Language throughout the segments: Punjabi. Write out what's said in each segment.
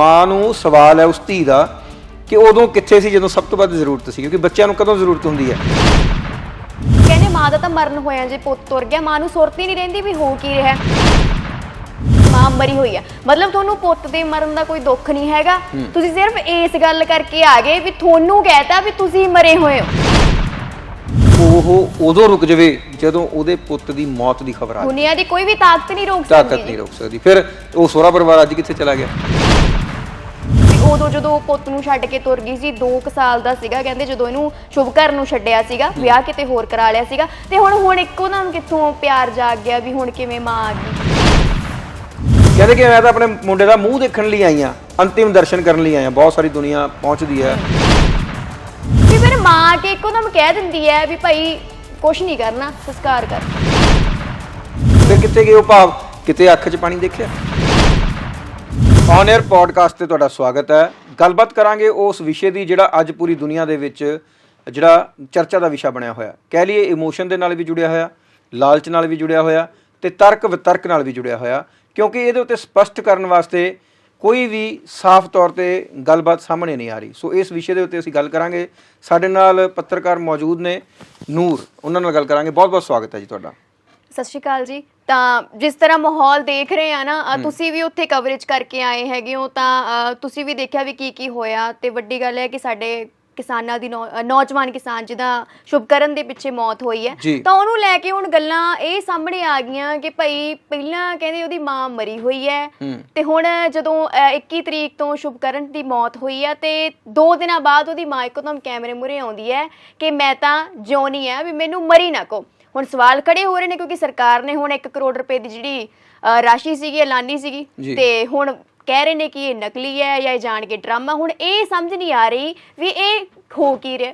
ਮਾਂ ਨੂੰ ਸਵਾਲ ਹੈ ਉਸ ਧੀ ਦਾ ਕਿ ਉਦੋਂ ਕਿੱਥੇ ਸੀ ਜਦੋਂ ਸਭ ਤੋਂ ਵੱਧ ਜ਼ਰੂਰਤ ਸੀ ਕਿਉਂਕਿ ਬੱਚਿਆਂ ਨੂੰ ਕਦੋਂ ਜ਼ਰੂਰਤ ਹੁੰਦੀ ਹੈ? ਕਹਿੰਦੇ ਮਾਂ ਦਾ ਤਾਂ ਮਰਨ ਹੋਇਆ ਜੇ ਪੁੱਤ ਤੁਰ ਗਿਆ ਮਾਂ ਨੂੰ ਸੁਰਤ ਹੀ ਨਹੀਂ ਰਹਿੰਦੀ ਵੀ ਹੋ ਕੀ ਰਿਹਾ। ਮਾਂ ਮਰੀ ਹੋਈ ਆ। ਮਤਲਬ ਤੁਹਾਨੂੰ ਪੁੱਤ ਦੇ ਮਰਨ ਦਾ ਕੋਈ ਦੁੱਖ ਨਹੀਂ ਹੈਗਾ। ਤੁਸੀਂ ਸਿਰਫ ਇਸ ਗੱਲ ਕਰਕੇ ਆ ਗਏ ਵੀ ਤੁਹਾਨੂੰ ਕਹਿਤਾ ਵੀ ਤੁਸੀਂ ਮਰੇ ਹੋਏ ਹੋ। ਉਹ ਉਦੋਂ ਰੁਕ ਜਾਵੇ ਜਦੋਂ ਉਹਦੇ ਪੁੱਤ ਦੀ ਮੌਤ ਦੀ ਖਬਰ ਆ ਜਾਵੇ। ਦੁਨੀਆ ਦੀ ਕੋਈ ਵੀ ਤਾਕਤ ਨਹੀਂ ਰੋਕ ਤਾਕਤ ਸਕਦੀ ਨਹੀਂ ਰੋਕ ਸਕਦੀ। ਫਿਰ ਉਹ ਸੋਹਰਾ ਪਰਿਵਾਰ ਅੱਜ ਕਿੱਥੇ ਚਲਾ ਗਿਆ? ਉਦੋਂ ਜਦੋਂ ਉਹ ਪੁੱਤ ਨੂੰ ਛੱਡ ਕੇ ਤੁਰ ਗਈ ਸੀ 2 ਸਾਲ ਦਾ ਸੀਗਾ ਕਹਿੰਦੇ ਜਦੋਂ ਇਹਨੂੰ ਸ਼ੁਭ ਘਰ ਨੂੰ ਛੱਡਿਆ ਸੀਗਾ ਵਿਆਹ ਕਿਤੇ ਹੋਰ ਕਰਾ ਲਿਆ ਸੀਗਾ ਤੇ ਹੁਣ ਹੁਣ ਇੱਕੋ ਦਮ ਕਿੱਥੋਂ ਪਿਆਰ ਜਾਗ ਗਿਆ ਵੀ ਹੁਣ ਕਿਵੇਂ ਮਾਂ ਆ ਗਈ? ਕਹਿੰਦੇ ਕਿ ਮੈਂ ਤਾਂ ਆਪਣੇ ਮੁੰਡੇ ਦਾ ਮੂੰਹ ਦੇਖਣ ਲਈ ਆਈ ਆ ਅੰਤਿਮ ਦਰਸ਼ਨ ਕਰਨ ਲਈ ਆਈ ਆ ਬਹੁਤ ਸਾਰੀ ਦੁਨੀਆ ਪਹੁੰਚਦੀ ਹੈ। ਵੀ ਫਿਰ ਮਾਂ ਕੇ ਇੱਕੋ ਦਮ ਕਹਿ ਦਿੰਦੀ ਹੈ ਵੀ ਭਾਈ ਕੁਛ ਨਹੀਂ ਕਰਨਾ ਸੰਸਕਾਰ ਕਰ। ਫਿਰ ਕਿੱਥੇ ਗਏ ਉਹ ਭਾਵ? ਕਿਤੇ ਅੱਖ 'ਚ ਪਾਣੀ ਦੇਖਿਆ? ਔਨ 에ਅਰ ਪੋਡਕਾਸਟ ਤੇ ਤੁਹਾਡਾ ਸਵਾਗਤ ਹੈ। ਗੱਲਬਾਤ ਕਰਾਂਗੇ ਉਸ ਵਿਸ਼ੇ ਦੀ ਜਿਹੜਾ ਅੱਜ ਪੂਰੀ ਦੁਨੀਆ ਦੇ ਵਿੱਚ ਜਿਹੜਾ ਚਰਚਾ ਦਾ ਵਿਸ਼ਾ ਬਣਿਆ ਹੋਇਆ। ਕਹਿ ਲਈਏ ਇਮੋਸ਼ਨ ਦੇ ਨਾਲ ਵੀ ਜੁੜਿਆ ਹੋਇਆ, ਲਾਲਚ ਨਾਲ ਵੀ ਜੁੜਿਆ ਹੋਇਆ ਤੇ ਤਰਕ ਵਿਤਰਕ ਨਾਲ ਵੀ ਜੁੜਿਆ ਹੋਇਆ। ਕਿਉਂਕਿ ਇਹਦੇ ਉੱਤੇ ਸਪਸ਼ਟ ਕਰਨ ਵਾਸਤੇ ਕੋਈ ਵੀ ਸਾਫ਼ ਤੌਰ ਤੇ ਗੱਲਬਾਤ ਸਾਹਮਣੇ ਨਹੀਂ ਆ ਰਹੀ। ਸੋ ਇਸ ਵਿਸ਼ੇ ਦੇ ਉੱਤੇ ਅਸੀਂ ਗੱਲ ਕਰਾਂਗੇ। ਸਾਡੇ ਨਾਲ ਪੱਤਰਕਾਰ ਮੌਜੂਦ ਨੇ ਨੂਰ। ਉਹਨਾਂ ਨਾਲ ਗੱਲ ਕਰਾਂਗੇ। ਬਹੁਤ ਬਹੁਤ ਸਵਾਗਤ ਹੈ ਜੀ ਤੁਹਾਡਾ। ਸਤਿ ਸ਼੍ਰੀ ਅਕਾਲ ਜੀ। ਤਾਂ ਜਿਸ ਤਰ੍ਹਾਂ ਮਾਹੌਲ ਦੇਖ ਰਹੇ ਆ ਨਾ ਅ, ਤੁਸੀਂ ਵੀ ਉੱਥੇ ਕਵਰੇਜ ਕਰਕੇ ਆਏ ਹੈਗੇ ਹੋ ਤਾਂ ਅ, ਤੁਸੀਂ ਵੀ ਦੇਖਿਆ ਵੀ ਕੀ ਕੀ ਹੋਇਆ ਤੇ ਵੱਡੀ ਗੱਲ ਹੈ ਕਿ ਸਾਡੇ ਕਿਸਾਨਾਂ ਦੀ ਨੌ- ਅ, ਨੌਜਵਾਨ ਕਿਸਾਨ ਜਿਹਦਾ ਸ਼ੁਭਕਰਨ ਦੇ ਪਿੱਛੇ ਮੌਤ ਹੋਈ ਹੈ ਜੀ। ਤਾਂ ਉਹਨੂੰ ਲੈ ਕੇ ਹੁਣ ਗੱਲਾਂ ਇਹ ਸਾਹਮਣੇ ਆ ਗਈਆਂ ਕਿ ਭਾਈ ਪਹਿਲਾਂ ਕਹਿੰਦੇ ਉਹਦੀ ਮਾਂ ਮਰੀ ਹੋਈ ਹੈ ਹੂੰ। ਤੇ ਹੁਣ ਜਦੋਂ ਅ, 21 ਤਰੀਕ ਤੋਂ ਸ਼ੁਭਕਰਨ ਦੀ ਮੌਤ ਹੋਈ ਹੈ ਤੇ 2 ਦਿਨਾਂ ਬਾਅਦ ਉਹਦੀ ਮਾਂ ਇੱਕਦਮ ਕੈਮਰੇ ਮੂਹਰੇ ਆਉਂਦੀ ਹੈ ਕਿ ਮੈਂ ਤਾਂ ਜਿਉਣੀ ਹੈ ਵੀ ਮੈਨੂੰ ਮਰੀ ਨਾ ਕੋ ਹੁਣ ਸਵਾਲ ਖੜੇ ਹੋ ਰਹੇ ਨੇ ਕਿਉਂਕਿ ਸਰਕਾਰ ਨੇ ਹੁਣ 1 ਕਰੋੜ ਰੁਪਏ ਦੀ ਜਿਹੜੀ ਅ, ਰਾਸ਼ੀ ਸੀਗੀ ਐਲਾਨੀ ਸੀਗੀ। ਤੇ ਹੁਣ ਕਹਿ ਰਹੇ ਨੇ ਕਿ ਇਹ ਨਕਲੀ ਹੈ ਜਾਂ ਇਹ ਜਾਣ ਕੇ ਡਰਾਮਾ। ਹੁਣ ਇਹ ਸਮਝ ਨਹੀਂ ਆ ਰਹੀ ਵੀ ਇਹ ਹੋ ਕੀ ਰਿਹਾ।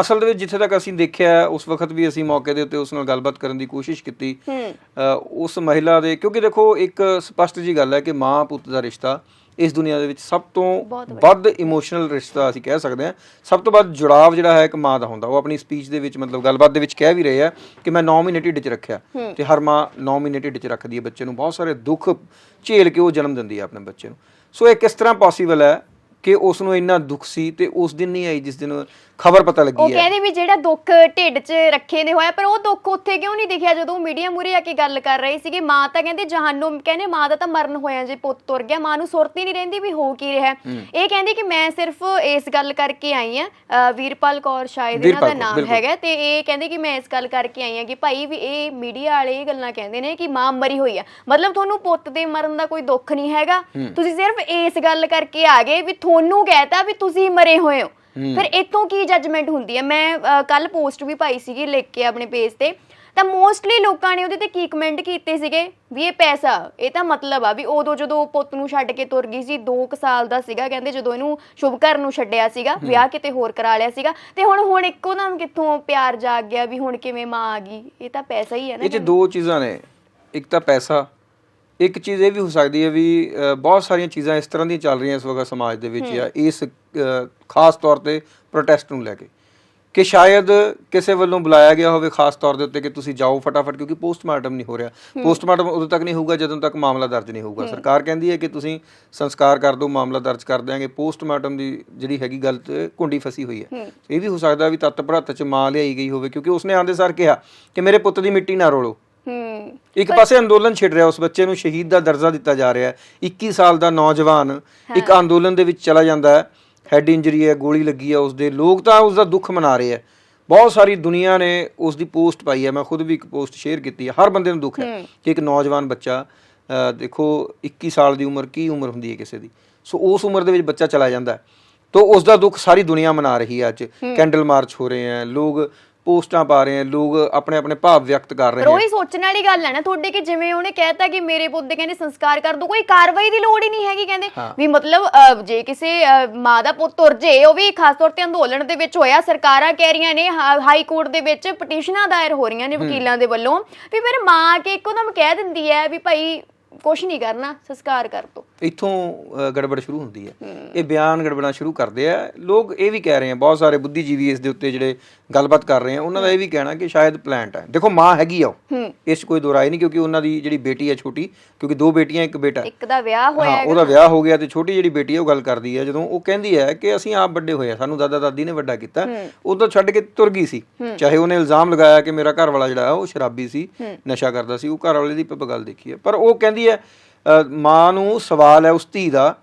ਅਸਲ ਦੇ ਵਿੱਚ ਜਿੱਥੇ ਤੱਕ ਅਸੀਂ ਦੇਖਿਆ ਉਸ ਵਕਤ ਵੀ ਅਸੀਂ ਮੌਕੇ ਦੇ ਉੱਤੇ ਉਸ ਨਾਲ ਗੱਲਬਾਤ ਕਰਨ ਦੀ ਕੋਸ਼ਿਸ਼ ਕੀਤੀ। ਹੂੰ। ਅ, ਉਸ ਮਹਿਲਾ ਦੇ ਕਿਉਂਕਿ ਦੇਖੋ ਇੱਕ ਸਪਸ਼ਟ ਜੀ ਗੱਲ ਹੈ ਕਿ ਮਾਂ ਪੁੱਤ ਦਾ ਰਿਸ਼ਤਾ ਇਸ ਦੁਨੀਆ ਦੇ ਵਿੱਚ ਸਭ ਤੋਂ ਵੱਧ ਇਮੋਸ਼ਨਲ ਰਿਸ਼ਤਾ ਅਸੀਂ ਕਹਿ ਸਕਦੇ ਹਾਂ। ਸਭ ਤੋਂ ਵੱਧ ਜੁੜਾਵ ਜਿਹੜਾ ਹੈ ਇੱਕ ਮਾਂ ਦਾ ਹੁੰਦਾ। ਉਹ ਆਪਣੀ ਸਪੀਚ ਦੇ ਵਿੱਚ ਮਤਲਬ ਗੱਲਬਾਤ ਦੇ ਵਿੱਚ ਕਹਿ ਵੀ ਰਹੇ ਆ ਕਿ ਮੈਂ 9 ਮਹੀਨੇ ਢਿੱਡ 'ਚ ਰੱਖਿਆ ਤੇ ਹਰ ਮਾਂ 9 ਮਹੀਨੇ ਢਿੱਡ 'ਚ ਰੱਖਦੀ ਹੈ ਬੱਚੇ ਨੂੰ। ਬਹੁਤ ਸਾਰੇ ਦੁੱਖ ਝੇਲ ਕੇ ਉਹ ਜਨਮ ਦਿੰਦੀ ਹੈ ਆਪਣੇ ਬੱਚੇ ਨੂੰ। ਸੋ ਇਹ ਕਿਸ ਤਰ੍ਹਾਂ ਪੋਸੀਬਲ ਹੈ ਕਿ ਉਸ ਨੂੰ ਇੰਨਾ ਦੁੱਖ ਸੀ ਤੇ ਉਸ ਦਿਨ ਨਹੀਂ ਆਈ ਜਿਸ ਦਿਨ ਖਬਰ ਪਤਾ ਉਹ ਲੱਗੀ ਹੈ। ਕਹਿੰਦੇ ਵੀ ਜਿਹੜਾ ਦੁੱਖ ਢਿੱਡ 'ਚ ਰੱਖੇ ਨੇ ਹੋਇਆ ਪਰ ਉਹ ਦੁੱਖ ਉੱਥੇ ਕਿਉਂ ਨਹੀਂ ਦਿਖਿਆ? ਜਦੋਂ ਮੀਡੀਆ ਮੂਰੇ ਆ ਕੇ ਗੱਲ ਕਰ ਰਹੀ ਸੀਗੀ ਮਾਂ ਤਾਂ ਕਹਿੰਦੇ ਜਹਾਨੋਂ ਕਹਿੰਦੇ ਮਾਂ ਦਾ ਤਾਂ ਮਰਨ ਹੋਇਆ ਜੇ ਪੁੱਤ ਤੁਰ ਗਿਆ। ਮਾਂ ਨੂੰ ਸੁਰਤ ਹੀ ਨਹੀਂ ਰਹਿੰਦੀ ਵੀ ਹੋ ਕੀ ਰਿਹਾ। ਇਹ ਕਹਿੰਦੀ ਕਿ ਮੈਂ ਸਿਰਫ ਇਸ ਗੱਲ ਕਰਕੇ ਆਈ ਆ ਵੀਰਪਾਲ ਕੌਰ ਸ਼ਾਇਦ ਇਹਨਾਂ ਦਾ ਕੌਰ, ਨਾਮ ਬਿਲਕੁਲ। ਹੈਗਾ। ਤੇ ਇਹ ਕਹਿੰਦੇ ਕਿ ਮੈਂ ਇਸ ਗੱਲ ਕਰਕੇ ਆਈ ਆ ਕਿ ਭਾਈ ਵੀ ਇਹ ਮੀਡੀਆ ਵਾਲੇ ਇਹ ਗੱਲਾਂ ਕਹਿੰਦੇ ਨੇ ਕਿ ਮਾਂ ਮਰੀ ਹੋਈ ਆ। ਮਤਲਬ ਤੁਹਾਨੂੰ ਪੁੱਤ ਦੇ ਮਰਨ ਦਾ ਕੋਈ ਦੁੱਖ ਨਹੀਂ ਹੈਗਾ। ਤੁਸੀਂ ਸਿਰਫ ਇਸ ਗੱਲ ਕਰਕੇ ਆ ਗਏ ਵੀ ਤੁਹਾਨੂੰ ਕਹਿਤਾ ਵੀ ਤੁਸੀਂ ਮਰੇ ਹੋਏ ਹੋ। ਫਿਰ ਇਤੋਂ ਕੀ ਜੱਜਮੈਂਟ ਹੁੰਦੀ ਹੈ? ਮੈਂ ਕੱਲ ਪੋਸਟ ਵੀ ਪਾਈ ਸੀਗੀ ਲਿਖ ਕੇ ਆਪਣੇ ਪੇਜ ਤੇ। ਤਾਂ ਮੋਸਟਲੀ ਲੋਕਾਂ ਨੇ ਉਹਦੇ ਤੇ ਕੀ ਕਮੈਂਟ ਕੀਤੇ ਸੀਗੇ? ਵੀ ਇਹ ਪੈਸਾ ਇਹ ਤਾਂ ਮਤਲਬ ਆ ਵੀ ਉਦੋਂ ਜਦੋਂ ਪੁੱਤ ਨੂੰ ਛੱਡ ਕੇ ਤੁਰ ਗਈ ਸੀ 2 ਸਾਲ ਦਾ ਸੀਗਾ ਕਹਿੰਦੇ ਜਦੋਂ ਇਹਨੂੰ ਸ਼ੁਭ ਘਰ ਨੂੰ ਛੱਡਿਆ ਸੀਗਾ ਵਿਆਹ ਕਿਤੇ ਹੋਰ ਕਰਾ ਲਿਆ ਸੀਗਾ। ਤੇ ਹੁਣ ਹੁਣ ਇੱਕੋ ਦਮ ਕਿੱਥੋਂ ਪਿਆਰ ਜਾਗ ਗਿਆ ਵੀ ਹੁਣ ਕਿਵੇਂ ਮਾਂ ਆ ਗਈ? ਇਹ ਤਾਂ ਪੈਸਾ ਹੀ ਹੈ ਨਾ ਇਹ 'ਚ ਦੋ ਚੀਜ਼ਾਂ ਨੇ। ਇੱਕ ਤਾਂ ਪੈਸਾ ਇੱਕ ਚੀਜ਼ ਇਹ ਵੀ ਹੋ ਸਕਦੀ ਹੈ ਵੀ ਬਹੁਤ ਸਾਰੀਆਂ ਚੀਜ਼ਾਂ ਇਸ ਤਰ੍ਹਾਂ ਦੀਆਂ ਚੱਲ ਰਹੀਆਂ ਇਸ ਵਕਤ ਸਮਾਜ ਦੇ ਵਿੱਚ ਜਾਂ ਇਸ ਖਾਸ ਤੌਰ ਤੇ ਪ੍ਰੋਟੈਸਟ ਨੂੰ ਲੈ ਕੇ। ਕਿ ਸ਼ਾਇਦ ਕਿਸੇ ਵੱਲੋਂ ਬੁਲਾਇਆ ਗਿਆ ਹੋਵੇ ਖਾਸ ਤੌਰ ਦੇ ਉੱਤੇ ਕਿ ਤੁਸੀਂ ਜਾਓ ਫਟਾਫਟ ਕਿਉਂਕਿ ਪੋਸਟਮਾਰਟਮ ਨਹੀਂ ਹੋ ਰਿਹਾ। ਪੋਸਟਮਾਰਟਮ ਉਦੋਂ ਤੱਕ ਨਹੀਂ ਹੋਊਗਾ ਜਦੋਂ ਤੱਕ ਮਾਮਲਾ ਦਰਜ ਨਹੀਂ ਹੋਊਗਾ। ਸਰਕਾਰ ਕਹਿੰਦੀ ਹੈ ਕਿ ਤੁਸੀਂ ਸੰਸਕਾਰ ਕਰ ਦਿਓ ਮਾਮਲਾ ਦਰਜ ਕਰ ਦਿਆਂਗੇ। ਪੋਸਟਮਾਰਟਮ ਦੀ ਜਿਹੜੀ ਹੈਗੀ ਗੱਲ ਤੇ ਕੁੰਡੀ ਫਸੀ ਹੋਈ ਹੈ। ਇਹ ਵੀ ਹੋ ਸਕਦਾ ਵੀ ਤੱਤ ਭਰਤ ਚ ਮਾਂ ਲਿਆਈ ਗਈ ਹੋਵੇ ਕਿਉਂਕਿ ਉਸਨੇ ਆਂਦੇ ਸਾਰ ਕਿਹਾ ਕਿ ਮੇਰੇ ਪੁੱਤ ਦੀ ਮਿੱਟੀ ਨਾ ਰੋਲੋ। ਹੂੰ। ਇੱਕ ਪਾਸੇ ਅੰਦੋਲਨ ਛਿੜ ਰਿਹਾ ਉਸ ਬੱਚੇ ਨੂੰ ਸ਼ਹੀਦ ਦਾ ਦਰਜਾ ਦਿੱਤਾ ਜਾ ਰਿਹਾ ਹੈ। 21 ਸਾਲ ਦਾ ਨੌਜਵਾਨ ਇੱਕ ਅੰਦੋਲਨ ਦੇ ਵਿੱਚ ਚਲਾ ਜਾਂਦਾ ਹੈ। ਹੈਡ ਇੰਜਰੀ ਹੈ ਗੋਲੀ ਲੱਗੀ ਹੈ ਉਸ ਦੇ ਲੋਕ ਤਾਂ ਉਸ ਦਾ ਦੁੱਖ ਮਨਾ ਰਹੇ ਹੈ। ਬਹੁਤ ਸਾਰੀ ਦੁਨੀਆ ਨੇ ਉਸ ਦੀ ਪੋਸਟ ਪਾਈ ਹੈ। ਮੈਂ ਖੁਦ ਵੀ ਇੱਕ ਪੋਸਟ ਸ਼ੇਅਰ ਕੀਤੀ ਹੈ। ਹਰ ਬੰਦੇ ਨੂੰ ਦੁੱਖ ਹੈ ਕਿ ਇੱਕ ਨੌਜਵਾਨ ਬੱਚਾ ਦੇਖੋ 21 ਸਾਲ ਦੀ ਉਮਰ ਕੀ ਉਮਰ ਹੁੰਦੀ ਹੈ ਕਿਸੇ ਦੀ? ਸੋ ਉਸ ਉਮਰ ਦੇ ਵਿੱਚ ਬੱਚਾ ਚਲਾ ਜਾਂਦਾ ਹੈ। ਤੋ ਉਸ ਦਾ ਦੁੱਖ ਸਾਰੀ ਦੁਨੀਆ ਮਨਾ ਰਹੀ ਹੈ ਅੱਜ। ਕੈਂਡਲ ਮਾਰਚ ਹੋ ਰਹੇ ਹੈ। ਲੋਕ ਪੋਸਟਾਂ ਪਾ ਰਹੇ ਹੈ ਲੋਕ ਆਪਣੇ ਆਪਣੇ ਭਾਵ ਵਿਅਕਤ ਕਰ ਰਹੇ ਪਰ ਹੈ ਉਹੀ ਸੋਚਣ ਵਾਲੀ ਗੱਲ ਹੈ ਨਾ ਤੁਹਾਡੇ ਕਿ ਜਿਵੇਂ ਉਹਨੇ ਕਹਿਤਾ ਕਿ ਮੇਰੇ ਪੁੱਤ ਦੇ ਕਹਿੰਦੇ ਸੰਸਕਾਰ ਕਰ ਦੋ ਕੋਈ ਕਾਰਵਾਈ ਦੀ ਲੋੜ ਹੀ ਨਹੀਂ ਹੈਗੀ ਕਹਿੰਦੇ। ਵੀ ਮਤਲਬ ਅਹ, ਜੇ ਕਿਸੇ ਅਹ, ਮਾਂ ਦਾ ਪੁੱਤ ਤੁਰ ਜੇ ਉਹ ਵੀ ਖਾਸ ਤੌਰ ਤੇ ਅੰਦੋਲਨ ਦੇ ਵਿੱਚ ਹੋਇਆ ਸਰਕਾਰਾਂ ਕਹਿ ਰਹੀਆਂ ਨੇ ਹਾ- ਹਾਈ ਕੋਰਟ ਦੇ ਵਿੱਚ ਪਟੀਸ਼ਨਾਂ ਦਾਇਰ ਹੋ ਰਹੀਆਂ ਨੇ ਵਕੀਲਾਂ ਦੇ ਵੱਲੋਂ। ਵੀ ਫਿਰ ਮਾਂ ਆ ਕੇ ਇੱਕੋ ਦਮ ਕਹਿ ਦਿੰਦੀ ਹੈ ਵੀ ਭਾਈ ਕੁਝ ਨਹੀਂ ਕਰਨਾ ਸੰਸਕਾਰ ਕਰ ਦੋ ਇੱਥੋਂ ਗੜਬੜ ਸ਼ੁਰੂ ਹੁੰਦੀ ਹੈ। ਇਹ ਬਿਆਨ ਗੜਬੜਾਂ ਸ਼ੁਰੂ ਕਰਦੇ ਆ। ਲੋਕ ਇਹ ਵੀ ਕਹਿ ਰਹੇ ਆ ਬਹੁਤ ਸਾਰੇ ਬੁੱਧੀਜੀਵੀ ਇਸ ਦੇ ਉੱਤੇ ਜਿਹੜੇ ਗੱਲਬਾਤ ਕਰ ਰਹੇ ਆ ਉਹਨਾਂ ਦਾ ਇਹ ਵੀ ਕਹਿਣਾ ਕਿ ਸ਼ਾਇਦ ਪਲਾਂਟ ਹੈ। ਦੇਖੋ ਮਾਂ ਹੈਗੀ ਆ ਇਸ ਕੋਈ ਦੋ ਰਾਏ ਨਹੀਂ ਕਿਉਂਕਿ ਉਹਨਾਂ ਦੀ ਜਿਹੜੀ ਬੇਟੀ ਹੈ ਛੋਟੀ ਕਿਉਂਕਿ ਦੋ ਬੇਟੀਆਂ ਇੱਕ ਬੇਟਾ। ਇੱਕ ਦਾ ਵਿਆਹ ਹੋਇਆ ਹਾਂ ਉਹਦਾ ਵਿਆਹ ਹੋ ਗਿਆ ਤੇ ਛੋਟੀ ਜਿਹੜੀ ਬੇਟੀ ਹੈ ਉਹ ਗੱਲ ਕਰਦੀ ਹੈ। ਜਦੋਂ ਉਹ ਕਹਿੰਦੀ ਹੈ ਕਿ ਅਸੀਂ ਆਪ ਵੱਡੇ ਹੋਏ ਆ ਸਾਨੂੰ ਦਾਦਾ ਦਾਦੀ ਨੇ ਵੱਡਾ ਕੀਤਾ। ਉਦੋਂ ਛੱਡ ਕੇ ਤੁਰ ਗਈ ਸੀ। ਚਾਹੇ ਉਹਨੇ ਇਲਜ਼ਾਮ ਲਗਾਇਆ ਕਿ ਮੇਰਾ ਘਰ ਵਾਲਾ ਜਿਹੜਾ ਉਹ ਸ਼ਰਾਬੀ ਸੀ ਨਸ਼ਾ ਕਰਦਾ ਸੀ ਉਹ ਘਰ ਵਾਲੇ ਦੀ ਆਪਾਂ ਗੱਲ ਦੇਖੀ ਹੈ। ਪਰ ਉਹ ਕਹਿੰਦੀ ਹੈ ਅ, ਮਾਂ ਨੂੰ ਸਵਾਲ ਹੈ ਉਸ ਧੀ ਦਾ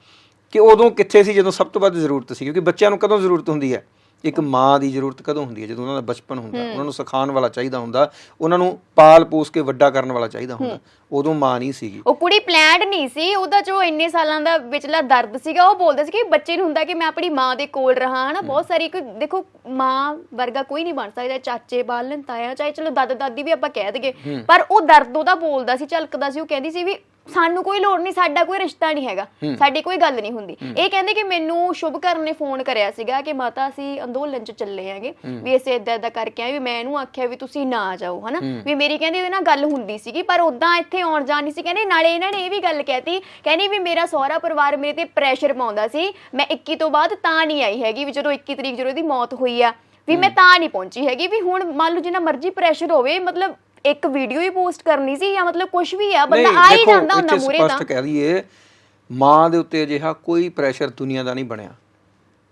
ਕਿ ਉਦੋਂ ਕਿੱਥੇ ਸੀ ਜਦੋਂ ਸਭ ਤੋਂ ਵੱਧ ਜ਼ਰੂਰਤ ਸੀ ਕਿਉਂਕਿ ਬੱਚਿਆਂ ਨੂੰ ਕਦੋਂ ਜ਼ਰੂਰਤ ਹੁੰਦੀ ਹੈ? ਇੱਕ ਮਾਂ ਦੀ ਜ਼ਰੂਰਤ ਕਦੋਂ ਹੁੰਦੀ ਹੈ? ਜਦੋਂ ਉਹਨਾਂ ਦਾ ਬਚਪਨ ਹੁੰਦਾ ਉਹਨਾਂ ਨੂੰ ਸਿਖਾਉਣ ਵਾਲਾ ਚਾਹੀਦਾ ਹੁੰਦਾ ਉਹਨਾਂ ਨੂੰ ਪਾਲ ਪੋਸ ਕੇ ਵੱਡਾ ਕਰਨ ਵਾਲਾ ਚਾਹੀਦਾ ਹੁੰਦਾ ਉਦੋਂ ਮਾਂ ਨਹੀਂ ਸੀਗੀ। ਉਹ ਕੁੜੀ ਪਲਾਨਡ ਨਹੀਂ ਸੀ ਉਹਦਾ ਜੋ ਇੰਨੇ ਸਾਲਾਂ ਦਾ ਵਿਚਲਾ ਦਰਦ ਸੀਗਾ ਉਹ ਬੋਲਦਾ ਸੀ ਕਿ ਬੱਚੇ ਨੂੰ ਹੁੰਦਾ ਕਿ ਮੈਂ ਆਪਣੀ ਮਾਂ ਦੇ ਕੋਲ ਰਹਾ ਹਨਾ? ਬਹੁਤ ਸਾਰੀ ਕੋਈ ਦੇਖੋ ਮਾਂ ਵਰਗਾ ਕੋਈ ਨਹੀਂ ਬਣ ਸਕਦਾ ਚਾਚੇ ਬਾਲਨ ਤਾਇਆ ਚਾਹੇ ਚਲੋ ਦਾਦਾ ਦਾਦੀ ਵੀ ਆਪਾਂ ਕਹਿ ਦਈਏ ਪਰ ਉਹ ਦਰਦ ਉਹਦਾ ਬੋਲਦਾ ਸੀ ਝਲਕਦਾ ਸੀ ਉਹ ਕਹਿੰਦੀ ਸੀ ਵੀ ਸਾਨੂੰ ਕੋਈ ਲੋੜ ਨਹੀਂ ਸਾਡਾ ਕੋਈ ਰਿਸ਼ਤਾ ਨਹੀਂ ਹੈਗਾ। ਸਾਡੀ ਕੋਈ ਗੱਲ ਨਹੀਂ ਹੁੰਦੀ। ਇਹ ਕਹਿੰਦੇ ਕਿ ਮੈਨੂੰ ਸ਼ੁਭਕਰਨ ਨੇ ਫੋਨ ਕਰਿਆ ਸੀਗਾ ਕਿ ਮਾਤਾ ਅਸੀਂ ਅੰਦੋਲਨ ਚ ਚੱਲੇ ਆਂਗੇ ਵੀ ਅਸੀਂ ਇਦਾਂ ਇਦਾਂ ਕਰਕੇ ਆਏ ਵੀ ਮੈਂ ਇਹਨੂੰ ਆਖਿਆ ਵੀ ਤੁਸੀਂ ਨਾ ਜਾਓ ਹਨਾ? ਵੀ ਮੇਰੀ ਕਹਿੰਦੀ ਉਹਦੇ ਨਾਲ ਗੱਲ ਹੁੰਦੀ ਸੀਗੀ ਪਰ ਉਦਾਂ ਇੱਥੇ ਆਉਣ ਜਾਣ ਨਹੀਂ ਸੀ। ਕਹਿੰਦੇ ਨਾਲੇ ਇਹਨਾਂ ਨੇ ਇਹ ਵੀ ਗੱਲ ਕਹਿਤੀ ਕਹਿੰਦੀ ਵੀ ਮੇਰਾ ਸਹੁਰਾ ਪਰਿਵਾਰ ਮੇਰੇ ਤੇ ਪ੍ਰੈਸ਼ਰ ਪਾਉਂਦਾ ਸੀ ਮੈਂ 21 ਤੋਂ ਬਾਅਦ ਤਾਂ ਨਹੀਂ ਆਈ ਹੈਗੀ ਵੀ ਜਦੋਂ 21 ਤਰੀਕ ਜਦੋਂ ਇਹਦੀ ਮੌਤ ਹੋਈ ਆ ਵੀ ਮੈਂ ਤਾਂ ਨਹੀਂ ਪਹੁੰਚੀ ਹੈਗੀ ਵੀ ਹੁਣ ਮੰਨ ਲਓ ਜਿੰਨਾ ਮਰਜ਼ੀ ਪ੍ਰੈਸ਼ਰ ਹੋਵੇ ਮਤਲਬ ਇੱਕ ਵੀਡੀਓ ਹੀ ਪੋਸਟ ਕਰਨੀ ਸੀ ਜਾਂ ਮਤਲਬ ਕੁਝ ਵੀ ਆ ਬੰਦਾ ਆ ਹੀ ਜਾਂਦਾ ਹੁੰਦਾ ਇੱਥੇ ਮੂਰੇ ਤਾਂ। ਸਪਸ਼ਟ ਕਹਿ ਦਈਏ ਮਾਂ ਦੇ ਉੱਤੇ ਅਜਿਹਾ ਕੋਈ ਪ੍ਰੈਸ਼ਰ ਦੁਨੀਆ ਦਾ ਨਹੀਂ ਬਣਿਆ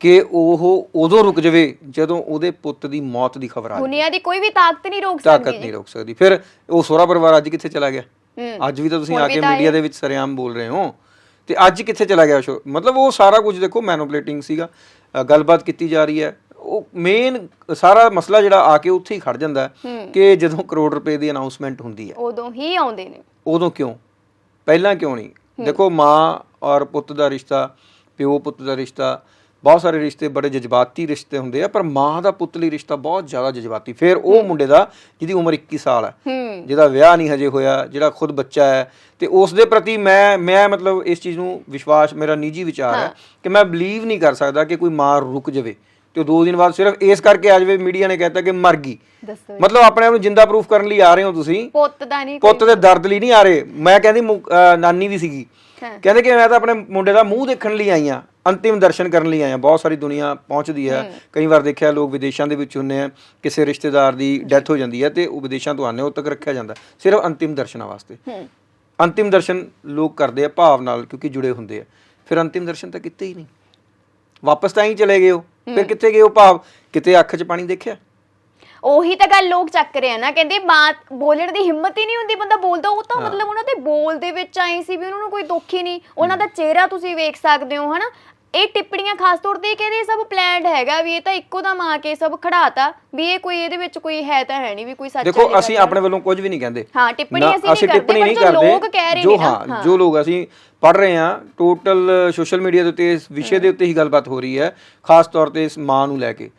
ਕਿ ਉਹ ਉਦੋਂ ਰੁਕ ਜਾਵੇ ਜਦੋਂ ਉਹਦੇ ਪੁੱਤ ਦੀ ਮੌਤ ਦੀ ਖਬਰ ਆ ਜਾਵੇ। ਦੁਨੀਆ ਦੀ ਕੋਈ ਵੀ ਤਾਕਤ ਨਹੀਂ ਰੋਕ ਤਾਕਤ ਸਕਦੀ। ਨਹੀਂ ਰੋਕ ਸਕਦੀ। ਫਿਰ ਉਹ ਸੋਹਰਾ ਪਰਿਵਾਰ ਅੱਜ ਕਿੱਥੇ ਚਲਾ ਗਿਆ। ਅੱਜ ਵੀ ਤਾਂ ਤੁਸੀਂ ਆ ਕੇ ਮੀਡੀਆ ਦੇ ਵਿੱਚ ਸਰੇਆਮ ਬੋਲ ਰਹੇ ਹੋ। ਤੇ ਅੱਜ ਕਿੱਥੇ ਚਲਾ ਗਿਆ ਸ਼ੋ ਮਤਲਬ ਉਹ ਸਾਰਾ ਕੁਝ ਦੇਖੋ ਮੈਨੂਪਲੇਟਿੰਗ ਸੀਗਾ। ਗੱਲਬਾਤ ਕੀਤੀ ਜਾ ਰਹੀ ਹੈ। ਉਹ ਮੇਨ ਸਾਰਾ ਮਸਲਾ ਜਿਹੜਾ ਆ ਕੇ ਉੱਥੇ ਹੀ ਖੜ ਜਾਂਦਾ ਕਿ ਜਦੋਂ ਕਰੋੜ ਰੁਪਏ ਦੀ ਅਨਾਉਂਸਮੈਂਟ ਹੁੰਦੀ ਹੈ। ਉਦੋਂ ਹੀ ਆਉਂਦੇ ਨੇ। ਉਦੋਂ ਕਿਉਂ? ਪਹਿਲਾਂ ਕਿਉਂ ਨਹੀਂ? ਦੇਖੋ ਮਾਂ ਔਰ ਪੁੱਤ ਦਾ ਰਿਸ਼ਤਾ ਪਿਓ ਪੁੱਤ ਦਾ ਰਿਸ਼ਤਾ ਬਹੁਤ ਸਾਰੇ ਰਿਸ਼ਤੇ ਬੜੇ ਜਜ਼ਬਾਤੀ ਰਿਸ਼ਤੇ ਹੁੰਦੇ ਆ ਪਰ ਮਾਂ ਦਾ ਪੁੱਤ ਲਈ ਰਿਸ਼ਤਾ ਬਹੁਤ ਜ਼ਿਆਦਾ ਜਜ਼ਬਾਤੀ। ਫਿਰ ਉਹ ਮੁੰਡੇ ਦਾ ਜਿਹਦੀ ਉਮਰ 21 ਸਾਲ ਹੈ। ਹੂੰ। ਜਿਹਦਾ ਵਿਆਹ ਨਹੀਂ ਹਜੇ ਹੋਇਆ ਜਿਹੜਾ ਖੁਦ ਬੱਚਾ ਹੈ ਤੇ ਉਸ ਦੇ ਪ੍ਰਤੀ ਮੈਂ ਮੈਂ ਮਤਲਬ ਇਸ ਚੀਜ਼ ਨੂੰ ਵਿਸ਼ਵਾਸ ਮੇਰਾ ਨਿੱਜੀ ਵਿਚਾਰ ਹੈ ਕਿ ਮੈਂ ਬਲੀਵ ਨਹੀਂ ਕਰ ਸਕਦਾ ਕਿ ਕੋਈ ਮਾਂ ਰੁਕ ਜਾਵੇ। ਤੇ ਉਹ ਦੋ ਦਿਨ ਬਾਅਦ ਸਿਰਫ ਇਸ ਕਰਕੇ ਆ ਜਾਵੇ ਮੀਡੀਆ ਨੇ ਕਹਿਤਾ ਕਿ ਮਰ ਗਈ। ਦੱਸੋ ਮਤਲਬ ਆਪਣੇ ਆਪ ਨੂੰ ਜਿੰਦਾ ਪ੍ਰੂਫ ਕਰਨ ਲਈ ਆ ਰਹੇ ਹੋ ਤੁਸੀਂ। ਪੁੱਤ ਦਾ ਨਹੀਂ ਪੁੱਤ ਦੇ ਦਰਦ ਲਈ ਨਹੀਂ ਆ ਰਹੇ। ਮੈਂ ਕਹਿੰਦੀ ਮੁ- ਅਹ ਨਾਨੀ ਵੀ ਸੀਗੀ। ਹਾਂ। ਕਹਿੰਦੇ ਕਿ ਮੈਂ ਤਾਂ ਆਪਣੇ ਮੁੰਡੇ ਦਾ ਮੂੰਹ ਦੇਖਣ ਲਈ ਆਈ ਆ ਅੰਤਿਮ ਦਰਸ਼ਨ ਕਰਨ ਲਈ ਆਈ ਆ ਬਹੁਤ ਸਾਰੀ ਦੁਨੀਆ ਪਹੁੰਚਦੀ ਹੈ। ਕਈ ਵਾਰ ਦੇਖਿਆ ਲੋਕ ਵਿਦੇਸ਼ਾਂ ਦੇ ਵਿੱਚ ਹੁੰਨੇ ਆ। ਕਿਸੇ ਰਿਸ਼ਤੇਦਾਰ ਦੀ ਡੈਥ ਹੋ ਜਾਂਦੀ ਹੈ ਤੇ ਉਹ ਵਿਦੇਸ਼ਾਂ ਤੋਂ ਆਨੇ ਉਹ ਤੱਕ ਰੱਖਿਆ ਜਾਂਦਾ। ਸਿਰਫ ਅੰਤਿਮ ਦਰਸ਼ਨਾਂ ਵਾਸਤੇ। ਹੂੰ। ਅੰਤਿਮ ਦਰਸ਼ਨ ਲੋਕ ਕਰਦੇ ਆ ਭਾਵ ਨਾਲ ਕਿਉਂਕਿ ਜੁੜੇ ਹੁੰਦੇ ਆ। ਫਿਰ ਅੰਤਿਮ ਦਰਸ਼ਨ ਤਾਂ ਕਿਤੇ ਹੀ ਨਹੀਂ। ਵਾਪਸ ਤਾਂ ਹੀ ਚਲੇ ਗਏ ਹੋ ਫਿਰ ਕਿੱਥੇ ਗਏ ਹੋ ਭਾਵ? ਕਿਤੇ ਅੱਖ 'ਚ ਪਾਣੀ ਦੇਖਿਆ? ਉਹੀ ਤਾਂ ਗੱਲ ਲੋਕ ਚੱਕ ਰਹੇ ਆ ਨਾ ਕਹਿੰਦੇ ਮਾਂ ਬੋਲਣ ਦੀ ਹਿੰਮਤ ਹੀ ਨਹੀਂ ਹੁੰਦੀ ਬੰਦਾ ਬੋਲਦਾ ਉਹ ਤਾਂ ਮਤਲਬ ਉਹਨਾਂ ਦੇ ਬੋਲ ਦੇ ਵਿੱਚ ਆਈ ਸੀ ਵੀ ਉਹਨਾਂ ਨੂੰ ਕੋਈ ਦੁੱਖ ਹੀ ਨਹੀਂ। ਉਹਨਾਂ ਦਾ ਚਿਹਰਾ ਤੁਸੀਂ ਵੇਖ ਸਕਦੇ ਹੋ ਹਨਾ? ਇਹ ਟਿੱਪਣੀਆਂ ਖਾਸ ਤੌਰ ਤੇ ਕਹਿੰਦੇ ਇਹ ਸਭ ਪਲਾਨਡ ਹੈਗਾ ਵੀ ਇਹ ਤਾਂ ਇੱਕੋ ਦਮ ਆ ਕੇ ਸਭ ਖੜਾਤਾ ਵੀ ਇਹ ਕੋਈ ਇਹਦੇ ਵਿੱਚ ਕੋਈ ਹੈ ਤਾਂ ਹੈ ਨਹੀਂ ਵੀ ਕੋਈ ਸੱਚ ਦੇਖੋ ਵਾਲੀ ਅਸੀਂ ਹੈ। ਆਪਣੇ ਵੱਲੋਂ ਕੁਝ ਵੀ ਨਹੀਂ ਕਹਿੰਦੇ। ਹਾਂ, ਟਿੱਪਣੀ ਨਾ, ਅਸੀਂ ਨਹੀਂ ਕਰਦੇ, ਪਰ ਜੋ ਲੋਕ ਕਹਿ ਰਹੇ ਨੇ ਨਾ, ਹਾਂ ਹਾਂ। ਜੋ ਲੋਕ ਅਸੀਂ ਪੜ ਰਹੇ ਹਾਂ। ਟੋਟਲ ਸੋਸ਼ਲ ਮੀਡੀਆ ਦੇ ਉੱਤੇ ਇਸ ਵਿਸ਼ੇ ਦੇ ਉੱਤੇ ਹੀ ਗੱਲਬਾਤ ਹੋ ਰਹੀ ਹੈ। ਖਾਸ ਤੌਰ ਤੇ ਇਸ ਮਾਂ ਨੂੰ ਲੈ ਕੇ।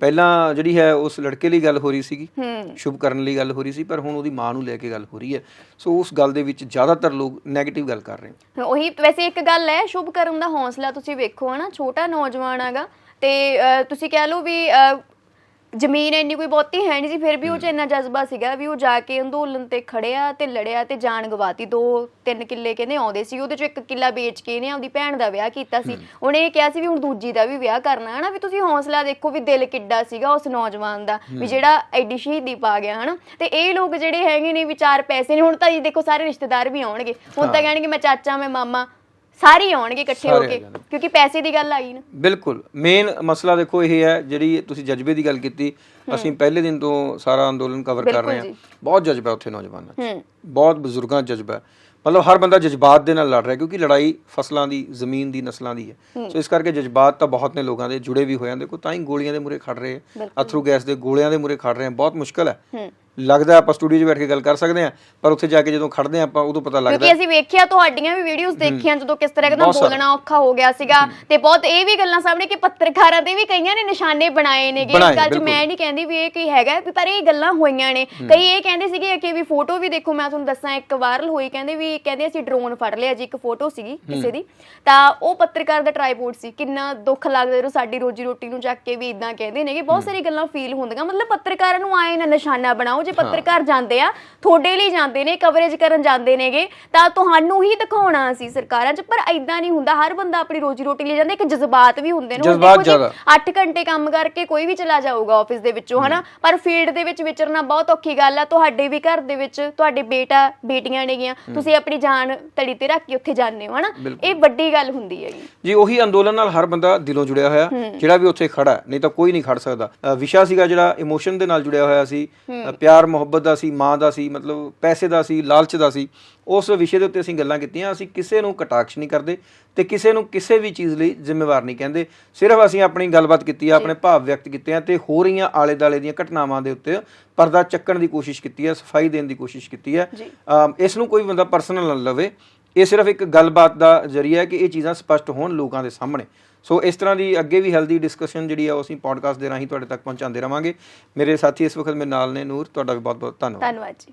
ਪਹਿਲਾਂ ਜਿਹੜੀ ਹੈ ਉਸ ਲੜਕੇ ਲਈ ਗੱਲ ਹੋ ਰਹੀ ਸੀਗੀ। ਸ਼ੁਭ ਕਰਨ ਲਈ ਗੱਲ ਹੋ ਰਹੀ ਸੀ ਪਰ ਹੁਣ ਉਹਦੀ ਮਾਂ ਨੂੰ ਲੈ ਕੇ ਗੱਲ ਹੋ ਰਹੀ ਹੈ। ਸੋ ਉਸ ਗੱਲ ਦੇ ਵਿੱਚ ਜ਼ਿਆਦਾਤਰ ਲੋਕ 네ਗੇਟਿਵ ਗੱਲ ਕਰ ਰਹੇ ਨੇ। ਉਹੀ ਵੈਸੇ ਇੱਕ ਗੱਲ ਹੈ ਸ਼ੁਭ ਕਰਨ ਦਾ ਹੌਸਲਾ ਤੁਸੀਂ ਵੇਖੋ ਹਨਾ ਛੋਟਾ ਨੌਜਵਾਨ ਹੈਗਾ ਤੇ ਤੁਸੀਂ ਕਹਿ ਲਓ ਵੀ ਜ਼ਮੀਨ ਇੰਨੀ ਕੋਈ ਬਹੁਤੀ ਹੈ ਨਹੀਂ ਸੀ ਫਿਰ ਵੀ ਉਹ ਚ ਇੰਨਾ ਜਜ਼ਬਾ ਸੀਗਾ ਵੀ ਉਹ ਜਾ ਕੇ ਅੰਦੋਲਨ ਤੇ ਖੜਿਆ ਤੇ ਲੜਿਆ ਤੇ ਜਾਨ ਗਵਾਤੀ। ਦੋ ਤਿੰਨ ਕਿੱਲੇ ਕਹਿੰਦੇ ਆਉਂਦੇ ਸੀ ਉਹਦੇ ਚੋਂ ਇੱਕ ਕਿੱਲਾ ਵੇਚ ਕੇ ਇਹਨੇ ਆਪਦੀ ਭੈਣ ਦਾ ਵਿਆਹ ਕੀਤਾ ਸੀ। ਉਹਨੇ ਇਹ ਕਿਹਾ ਸੀ ਵੀ ਹੁਣ ਦੂਜੀ ਦਾ ਵੀ ਵਿਆਹ ਕਰਨਾ ਹਨਾ ਵੀ ਤੁਸੀਂ ਹੌਸਲਾ ਦੇਖੋ ਵੀ ਦਿਲ ਕਿੱਡਾ ਸੀਗਾ ਉਸ ਨੌਜਵਾਨ ਦਾ ਵੀ ਜਿਹੜਾ ਐਡੀ ਸ਼ਹੀਦੀ ਪਾ ਗਿਆ ਹਨਾ। ਤੇ ਇਹ ਲੋਕ ਜਿਹੜੇ ਹੈਗੇ ਨੇ ਵਿਚਾਰ ਪੈਸੇ ਨੇ ਹੁਣ ਤਾਂ ਜੀ ਦੇਖੋ ਸਾਰੇ ਰਿਸ਼ਤੇਦਾਰ ਵੀ ਆਉਣਗੇ। ਹੁਣ ਤਾਂ ਕਹਿਣਗੇ ਮੈਂ ਚਾਚਾ ਮੈਂ ਮਾਮਾ। ਸਾਰੇ ਹੀ ਆਉਣਗੇ ਇਕੱਠੇ ਹੋ ਸਾਰੇ ਆ ਕੇ ਜਾਣਗੇ। ਕਿਉਂਕਿ ਪੈਸੇ ਦੀ ਗੱਲ ਆਈ ਨਾ। ਬਿਲਕੁਲ। ਮੇਨ ਮਸਲਾ ਦੇਖੋ ਇਹ ਹੈ ਜਿਹੜੀ ਤੁਸੀਂ ਜਜ਼ਬੇ ਦੀ ਗੱਲ ਕੀਤੀ ਅਸੀਂ ਪਹਿਲੇ ਦਿਨ ਤੋਂ ਸਾਰਾ ਅੰਦੋਲਨ ਕਵਰ ਕਰ ਰਹੇ ਹਾਂ। ਬਹੁਤ ਜਜ਼ਬਾ ਉੱਥੇ ਨੌਜਵਾਨਾਂ 'ਚ। ਹੂੰ। ਬਹੁਤ ਬਜ਼ੁਰਗਾਂ 'ਚ ਜਜ਼ਬਾ ਹੈ। ਮਤਲਬ ਹਰ ਬੰਦਾ ਜਜ਼ਬਾਤ ਦੇ ਨਾਲ ਲੜ ਰਿਹਾ ਕਿਉਂਕਿ ਲੜਾਈ ਫਸਲਾਂ ਦੀ ਜ਼ਮੀਨ ਦੀ ਨਸਲਾਂ ਦੀ ਹੈ। ਸੋ ਇਸ ਕਰਕੇ ਜਜ਼ਬਾਤ ਤਾਂ ਬਹੁਤ ਨੇ ਲੋਕਾਂ ਦੇ ਜੁੜੇ ਵੀ ਹੋਏ ਹਨ ਦੇਖੋ ਤਾਂ ਹੀ ਗੋਲੀਆਂ ਦੇ ਮੂਰੇ ਖੜ ਰਹੇ ਆ। ਅਥਰੂ ਗੈਸ ਦੇ ਗੋਲਿਆਂ ਦੇ ਮੂਰੇ ਖੜ ਰਹੇ ਆ। ਬਹੁਤ ਮੁਸ਼ਕਲ ਹੈ। ਹੂੰ। ਲੱਗਦਾ ਆਪਾਂ ਸਟੂਡੀਓ 'ਚ ਬੈਠ ਕੇ ਗੱਲ ਕਰ ਸਕਦੇ ਆ ਪਰ ਉੱਥੇ ਜਾ ਕੇ ਜਦੋਂ ਖੜਦੇ ਆ ਆਪਾਂ ਉਦੋਂ ਪਤਾ ਲੱਗਦਾ। ਕਿਉਂਕਿ ਅਸੀਂ ਵੇਖਿਆ ਤੁਹਾਡੀਆਂ ਵੀ ਵੀਡੀਓਜ਼ ਦੇਖੀਆਂ ਜਦੋਂ ਕਿਸ ਤਰ੍ਹਾਂ ਸਾਰਾ। ਬੋਲਣਾ ਔਖਾ ਹੋ ਗਿਆ ਸੀਗਾ। ਤੇ ਬਹੁਤ ਇਹ ਵੀ ਗੱਲਾਂ ਸਾਹਮਣੇ ਕਿ ਪੱਤਰਕਾਰਾਂ ਦੇ ਵੀ ਕਈਆਂ ਨੇ ਨਿਸ਼ਾਨੇ ਬਣਾਏ ਨੇਗੇ ਇਸ ਗੱਲ 'ਚ। ਮੈਂ ਨਹੀਂ ਕਹਿੰਦੀ ਵੀ ਇਹ ਕੀ ਹੈਗਾ ਪਰ ਇਹ ਗੱਲਾਂ ਹੋਈਆਂ ਨੇ। ਕਈ ਇਹ ਕਹਿੰਦੇ ਸੀਗੇ ਕਿ ਵੀ ਫੋਟੋ ਵੀ ਦੇਖੋ ਮੈਂ ਤੁਹਾਨੂੰ ਦੱਸਾਂ ਇੱਕ ਵਾਇਰਲ ਹੋਈ ਕਹਿੰਦੇ ਵੀ ਕਹਿੰਦੇ ਅਸੀਂ ਡਰੋਨ ਫੜ ਲਿਆ ਜੀ ਇੱਕ ਫੋਟੋ ਸੀਗੀ ਕਿਸੇ ਦੀ। ਤਾਂ ਉਹ ਪੱਤਰਕਾਰ ਦਾ ਟ੍ਰਾਈਪੋਡ ਸੀ। ਕਿੰਨਾ ਦੁੱਖ ਲੱਗਦਾ ਜਦੋਂ ਸਾਡੀ ਰੋਜੀ ਰੋਟੀ ਨੂੰ ਚੱਕ ਕੇ ਵੀ ਇਦਾਂ ਕਹਿੰਦੇ ਨੇ ਕਿ ਬਹੁਤ ਸਾਰੀ ਗੱਲਾਂ ਫੀਲ ਹੁੰਦੀਆਂ। ਮਤਲਬ ਪੱਤਰਕਾਰਾਂ ਨੂੰ ਆਏ ਨਾ ਨਿਸ਼ਾਨਾ ਬਣਾਓ ਉਹ ਜੇ ਪੱਤਰਕਾਰ ਜਾਂਦੇ ਆ ਤੁਹਾਡੇ ਲਈ ਜਾਂਦੇ ਨੇ ਕਵਰੇਜ ਕਰਨ ਜਾਂਦੇ ਨੇਗੇ ਤਾਂ ਤੁਹਾਨੂੰ ਹੀ ਦਿਖਾਉਣਾ ਸੀ ਸਰਕਾਰਾਂ 'ਚ ਪਰ ਐਦਾਂ ਨਹੀਂ ਹੁੰਦਾ। ਹਰ ਬੰਦਾ ਆਪਣੀ ਰੋਜੀ ਰੋਟੀ ਲਈ ਜਾਂਦਾ ਇੱਕ ਜਜ਼ਬਾਤ ਵੀ ਹੁੰਦੇ ਨੇ ਜਜ਼ਬਾਤ ਦੇਖੋ ਜੀ, ਜ਼ਿਆਦਾ। 8 ਘੰਟੇ ਕੰਮ ਕਰਕੇ ਕੋਈ ਵੀ ਚਲਾ ਜਾਊਗਾ ਆਫਿਸ ਦੇ ਵਿੱਚੋਂ ਹਨਾ? ਪਰ ਫੀਲਡ ਦੇ ਵਿੱਚ ਵਿਚਰਨਾ ਬਹੁਤ ਔਖੀ ਗੱਲ ਆ ਤੁਹਾਡੇ ਵੀ ਘਰ ਦੇ ਵਿੱਚ ਤੁਹਾਡੇ ਬੇਟਾ ਬੇਟੀਆਂ ਨੇਗੀਆਂ ਤੁਸੀਂ ਆਪਣੀ ਜਾਨ ਤੜੀ ਤੇ ਰੱਖ ਕੇ ਉੱਥੇ ਜਾਂਦੇ ਹੋ ਹਨਾ? ਇਹ ਵੱਡੀ ਗੱਲ ਹੁੰਦੀ ਹੈਗੀ। ਜੀ ਉਹੀ ਅੰਦੋਲਨ ਨਾਲ ਹਰ ਬੰਦਾ ਦਿਲੋਂ ਜੁੜਿਆ ਹੋਇਆ ਜਿਹੜਾ ਵੀ ਉੱਥੇ ਖੜਾ ਨਹੀਂ ਤਾਂ ਕੋਈ ਨਹੀਂ ਖੜ ਸਕਦਾ। ਵਿਸ਼ਾ ਸੀਗਾ ਜਿਹੜਾ ਇਮੋਸ਼ਨ ਦੇ ਨਾਲ ਜੁੜਿਆ ਹੋਇਆ ਸੀ। ਅ, ਪਿਆਰ ਮੁਹੱਬਤ ਦਾ ਸੀ ਮਾਂ ਦਾ ਸੀ ਮਤਲਬ ਪੈਸੇ ਦਾ ਸੀ ਲਾਲਚ ਦਾ ਸੀ ਉਸ ਵਿਸ਼ੇ ਦੇ ਉੱਤੇ ਅਸੀਂ ਗੱਲਾਂ ਕੀਤੀਆਂ ਅਸੀਂ ਕਿਸੇ ਨੂੰ ਕਟਾਕਸ਼ ਨਹੀਂ ਕਰਦੇ ਤੇ ਕਿਸੇ ਨੂੰ ਕਿਸੇ ਵੀ ਚੀਜ਼ ਲਈ ਜ਼ਿੰਮੇਵਾਰ ਨਹੀਂ ਕਹਿੰਦੇ। ਸਿਰਫ ਅਸੀਂ ਆਪਣੀ ਗੱਲਬਾਤ ਕੀਤੀ ਆ ਆਪਣੇ ਭਾਵ ਵਿਅਕਤ ਕੀਤੇ ਆ ਤੇ ਹੋ ਰਹੀਆਂ ਆਲੇ ਦਾਲੇ ਦੀਆਂ ਘਟਨਾਵਾਂ ਦੇ ਉੱਤੇ ਪਰਦਾ ਚੱਕਣ ਦੀ ਕੋਸ਼ਿਸ਼ ਕੀਤੀ ਹੈ ਸਫ਼ਾਈ ਦੇਣ ਦੀ ਕੋਸ਼ਿਸ਼ ਕੀਤੀ। ਅਮ ਇਸ ਨੂੰ ਕੋਈ ਬੰਦਾ ਪਰਸਨਲ ਨਾ ਲਵੇ ਇਹ ਸਿਰਫ ਇੱਕ ਗੱਲਬਾਤ ਦਾ ਜ਼ਰੀਆ ਹੈ ਕਿ ਇਹ ਚੀਜ਼ਾਂ ਸਪਸ਼ਟ ਹੋਣ ਲੋਕਾਂ ਦੇ ਸਾਹਮਣੇ। ਸੋ ਇਸ ਤਰ੍ਹਾਂ ਦੀ ਅੱਗੇ ਵੀ ਹੈਲਦੀ ਡਿਸਕਸ਼ਨ ਜਿਹੜੀ ਆ ਉਹ ਅਸੀਂ ਪੋਡਕਾਸਟ ਦੇ ਰਾਹੀਂ ਤੁਹਾਡੇ ਤੱਕ ਪਹੁੰਚਾਉਂਦੇ ਰਵਾਂਗੇ। ਮੇਰੇ ਸਾਥੀ ਇਸ ਵਕਤ ਮੇਰੇ ਨਾਲ ਨੇ ਨੂਰ, ਤੁਹਾਡਾ ਵੀ ਬਹੁਤ ਬਹੁਤ ਧੰਨਵਾਦ। ਧੰਨਵਾਦ ਜੀ।